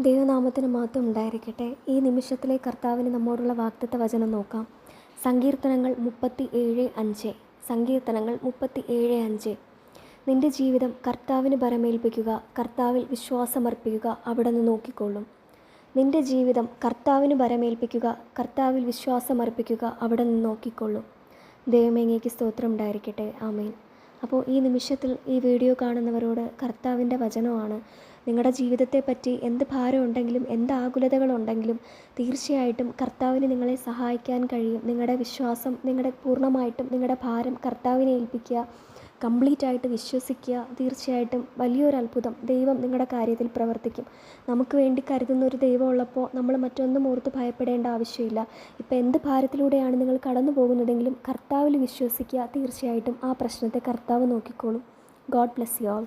ദൈവനാമത്തിന് മാത്രം ഉണ്ടായിരിക്കട്ടെ. ഈ നിമിഷത്തിലെ കർത്താവിന് നമ്മോടുള്ള വാക്തത്വ വചനം നോക്കാം. സങ്കീർത്തനങ്ങൾ മുപ്പത്തി ഏഴ് അഞ്ച്. സങ്കീർത്തനങ്ങൾ മുപ്പത്തി ഏഴ് അഞ്ച്. നിന്റെ ജീവിതം കർത്താവിന് പരമേൽപ്പിക്കുക കർത്താവിൽ വിശ്വാസമർപ്പിക്കുക അവിടെ നിന്ന് നോക്കിക്കൊള്ളും. നിന്റെ ജീവിതം കർത്താവിന് പരമേൽപ്പിക്കുക കർത്താവിൽ വിശ്വാസമർപ്പിക്കുക അവിടെ നിന്ന് നോക്കിക്കൊള്ളും ദൈവമേങ്ങയ്ക്ക് സ്തോത്രം ഉണ്ടായിരിക്കട്ടെ. ആമേൻ. അപ്പോൾ ഈ നിമിഷത്തിൽ ഈ വീഡിയോ കാണുന്നവരോട് കർത്താവിന്റെ വചനമാണ്. നിങ്ങളുടെ ജീവിതത്തെപ്പറ്റി എന്ത് ഭാരമുണ്ടെങ്കിലും എന്ത് ആകുലതകളുണ്ടെങ്കിലും തീർച്ചയായിട്ടും കർത്താവിന് നിങ്ങളെ സഹായിക്കാൻ കഴിയും. നിങ്ങളുടെ വിശ്വാസം നിങ്ങളുടെ പൂർണമായിട്ടും നിങ്ങളുടെ ഭാരം കർത്താവിനെ ഏൽപ്പിക്കുക. കംപ്ലീറ്റ് ആയിട്ട് വിശ്വസിക്കുക. തീർച്ചയായിട്ടും വലിയൊരു അത്ഭുതം. ദൈവം നിങ്ങളുടെ കാര്യത്തിൽ പ്രവർത്തിക്കും. നമുക്ക് വേണ്ടി കരുതുന്ന ഒരു ദൈവം ഉള്ളപ്പോൾ നമ്മൾ മറ്റൊന്നും ഓർത്ത് ഭയപ്പെടേണ്ട ആവശ്യമില്ല. ഇപ്പോൾ എന്ത് ഭാരത്തിലൂടെയാണ് നിങ്ങൾ കടന്നു പോകുന്നതെങ്കിലും കർത്താവിൽ വിശ്വസിക്കുക. തീർച്ചയായിട്ടും ആ പ്രശ്നത്തെ കർത്താവ് നോക്കിക്കോളും. God bless you all